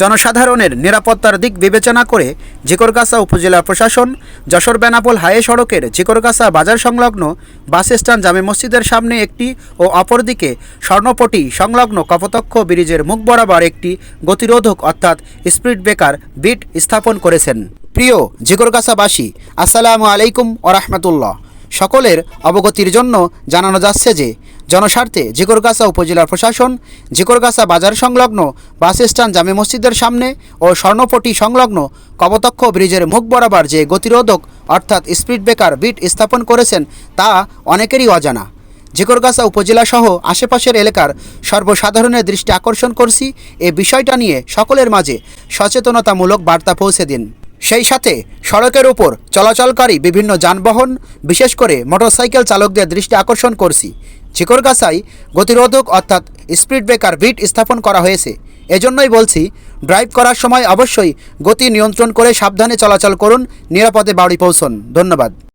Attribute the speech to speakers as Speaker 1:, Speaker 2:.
Speaker 1: জনসাধারণের নিরাপত্তার দিক বিবেচনা করে জিকরগাছা উপজেলা প্রশাসন, যশোর বেনাপোল হাইওয়ে সড়কের জিকরগাছা বাজার সংলগ্ন বাস স্ট্যান্ড জামে মসজিদের সামনে একটি ও অপরদিকে স্বর্ণপটি সংলগ্ন কপতক্ষ ব্রিজের মুখ বরাবর একটি গতিরোধক অর্থাৎ স্পিড ব্রেকার বিট স্থাপন করেছেন। প্রিয় জিকরগাছাবাসী, আসসালামু আলাইকুম ওরহমতুল্লাহ সকলের অবগতির জন্য জানানো যাচ্ছে যে জনস্বার্থে জিকরগাছা উপজেলা প্রশাসন, জিকরগাছা বাজার সংলগ্ন বাস স্ট্যান্ড জামে মসজিদের সামনে ও স্বর্ণপটি সংলগ্ন কবতক্ষ ব্রিজের মুখ বরাবর যে গতিরোধক, অর্থাৎ স্পিড ব্রেকার বিট স্থাপন করেছেন তা অনেকেরই অজানা। জিকরগাছা উপজেলা সহ আশেপাশের এলাকার সর্বসাধারণের দৃষ্টি আকর্ষণ করছি এ বিষয়টা নিয়ে সকলের মাঝে সচেতনতামূলক বার্তা পৌঁছে দিন। সেই সাথে সড়কের উপর চলাচলকারী বিভিন্ন যানবাহন, বিশেষ করে মোটরসাইকেল চালকদের দৃষ্টি আকর্ষণ করছি। চিকরগাছায় গতিরোধক অর্থাৎ স্পিড ব্রেকার বিট স্থাপন করা হয়েছে। এজন্যই বলছি, ড্রাইভ করার সময় অবশ্যই গতি নিয়ন্ত্রণ করে সাবধানে চলাচল করুন, নিরাপদে বাড়ি পৌঁছন। ধন্যবাদ।